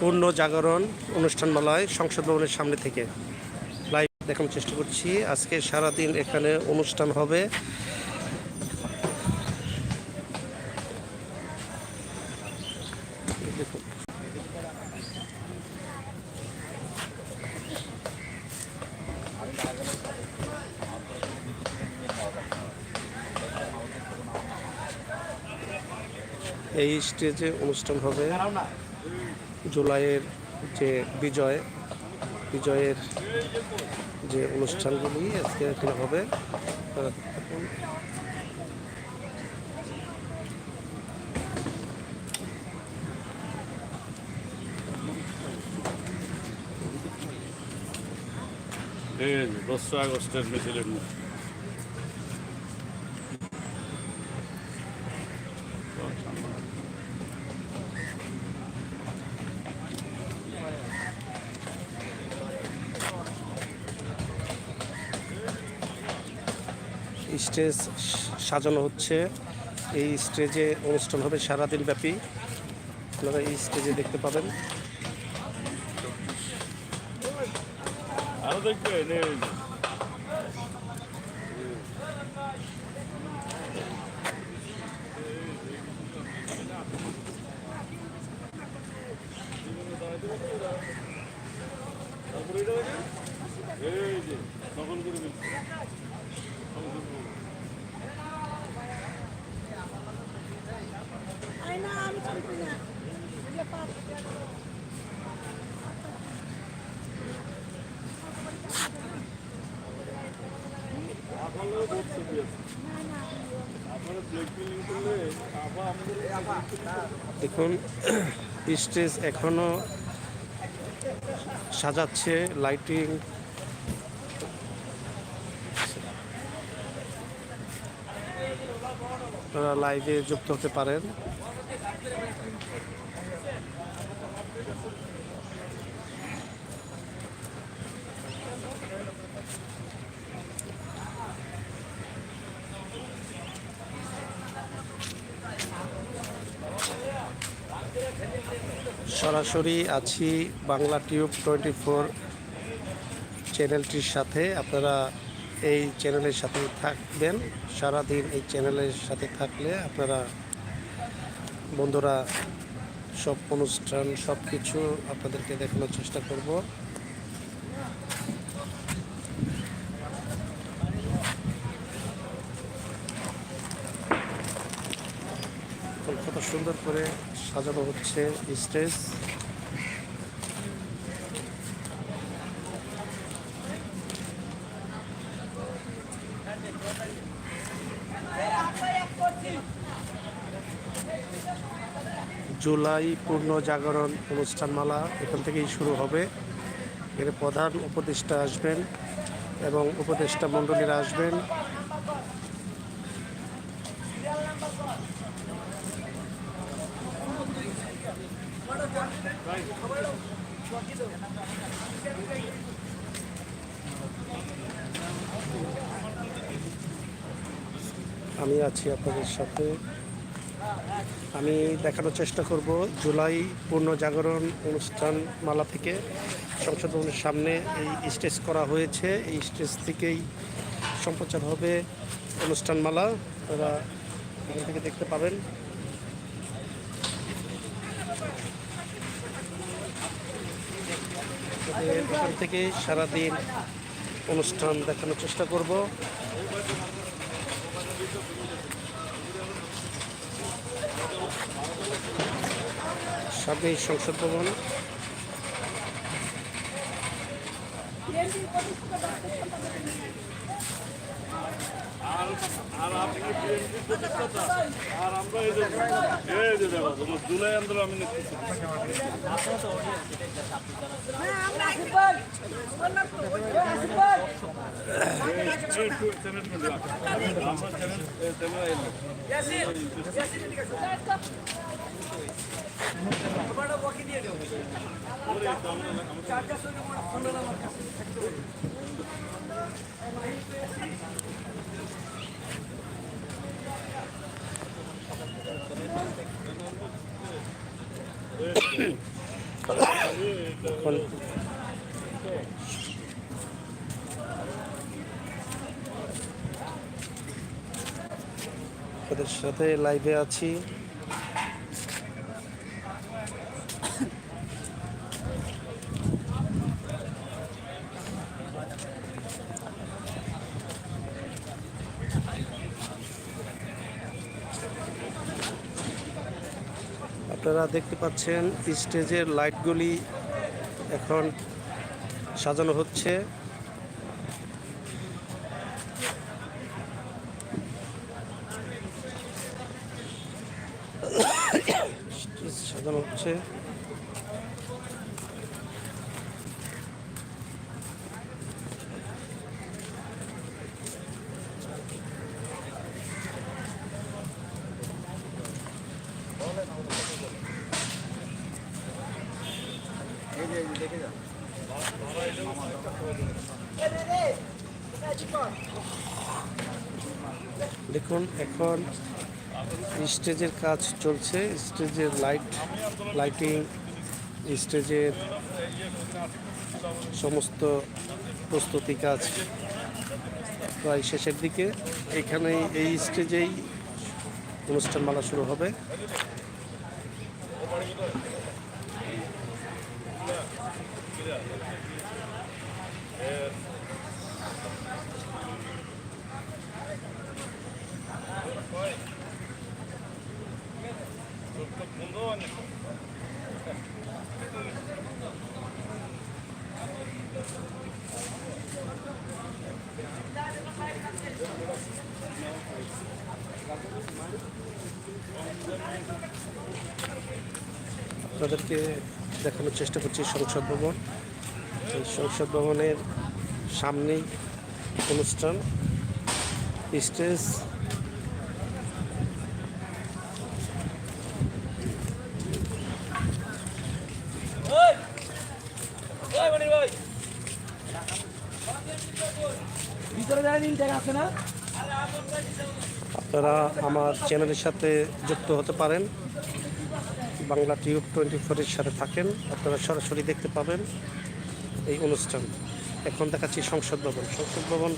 পূর্ণ জাগরণ অনুষ্ঠানমালায় সংসদ ভবনের সামনে থেকে। লাইভ দেখানোর চেষ্টা করছি। আজকে সারাদিন এখানে অনুষ্ঠান হবে। এই স্টেজে অনুষ্ঠান হবে জুলাইয়ের যে বিজয়, বিজয়ের যে অনুষ্ঠানগুলি আজকে এখানে হবে। যে আগস্টের মিছিলের মুখ স্টেজ সাজানো হচ্ছে। এই স্টেজে অনুষ্ঠান হবে সারাদিন ব্যাপী আপনারা এই স্টেজে দেখতে পাবেন। আরও এই যে। এই যে নকল করে দিচ্ছি আয়না আমি চলবি না এগুলো পাপ আপনারা বহুত ছবি আছে আপনারা ব্লেক ফিলিং করলে আবার আমাদের দেখুন স্টেজ এখনও সাজাচ্ছে লাইটিং আপনারা লাইভে যুক্ত হতে পারেন। সরাসরি আছি বাংলা টিউব টোয়েন্টি ফোর চ্যানেলটির সাথে। আপনারা এই চ্যানেলের সাথে থাকবেন। সারাদিন এই চ্যানেলের সাথে থাকলে আপনারা বন্ধুরা সব অনুষ্ঠান, সব কিছু আপনাদেরকে দেখানোর চেষ্টা করব। কত সুন্দর করে সাজানো হচ্ছে স্টেজ। জুলাই পূর্ণ জাগরণ অনুষ্ঠানমালা এখান থেকেই শুরু হবে। এর প্রধান উপদেষ্টা আসবেন এবং উপদেষ্টা মণ্ডলীরা আসবেন। আমি আছি আপনাদের সাথে। আমি দেখানোর চেষ্টা করব জুলাই পূর্ণ জাগরণ অনুষ্ঠান মালা থেকে। সংসদ ভবনের সামনে এই স্টেজ করা হয়েছে। এই স্টেজ থেকেই সম্প্রচার হবে অনুষ্ঠানমালা আপনারা এখান থেকে দেখতে পাবেন। তবে এখান থেকে সারাদিন অনুষ্ঠান দেখানোর চেষ্টা করব। সামনেই সংসদ ভবন। আর আপনি আর আমরা জুলাই আন্দোলন আমি নেতৃত্ব ভাই সাথে লাইভে আছি। আপনারা দেখতে পাচ্ছেন স্টেজের লাইটগুলি এখন সাজানো হচ্ছে। সাজানো হচ্ছে। দেখুন এখন স্টেজের কাজ চলছে, স্টেজের লাইট লাইটিং স্টেজের সমস্ত প্রস্তুতি কাজ প্রায় শেষের দিকে। এখানে এই স্টেজেই অনুষ্ঠানমালা শুরু হবে। আপনাদেরকে দেখানোর চেষ্টা করছি সংসদ ভবন। সংসদ ভবনের সামনেই অনুষ্ঠান। স্টেজ। আপনারা আমার চ্যানেলের সাথে যুক্ত হতে পারেন। বাংলা টিউব টোয়েন্টি ফোরের সাথে থাকেন। আপনারা সরাসরি দেখতে পাবেন এই অনুষ্ঠান। এখন দেখাচ্ছি সংসদ ভবন। সংসদ ভবন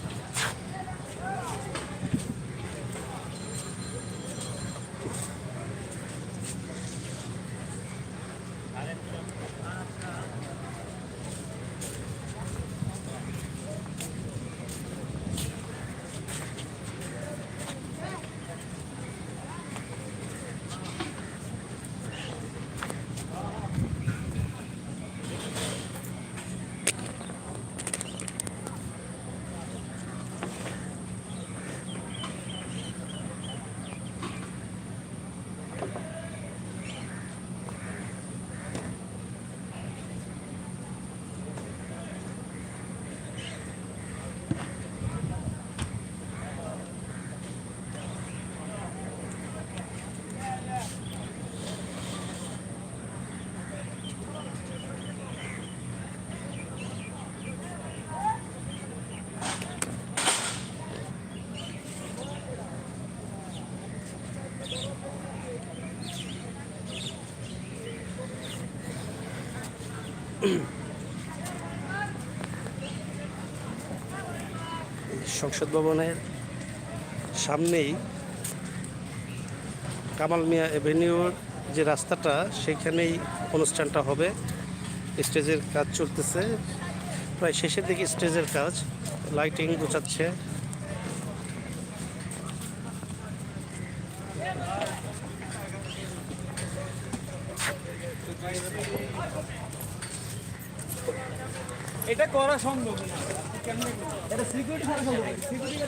সংসদ ভবনের সামনেই কামাল মিয়া এভিনিউর যে রাস্তাটা সেখানেই অনুষ্ঠানটা হবে। স্টেজের কাজ চলতেছে। প্রায় শেষের দিকে স্টেজের কাজ। লাইটিং গোছাচ্ছে। এটা করা সম্ভব না? এটা সিকিউরিটি সম্ভব সিকিউরিটি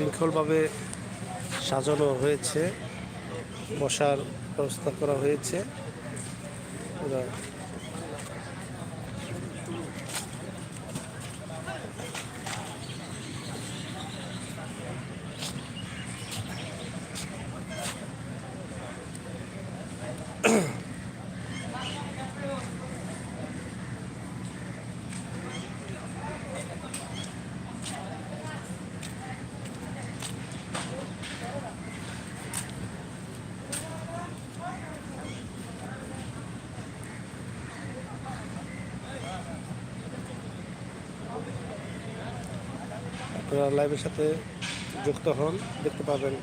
সুশৃঙ্খলভাবে সাজানো হয়েছে বসার ব্যবস্থা করা হয়েছে। আপনারা লাইভের সাথে যুক্ত হন দেখতে পাবেন।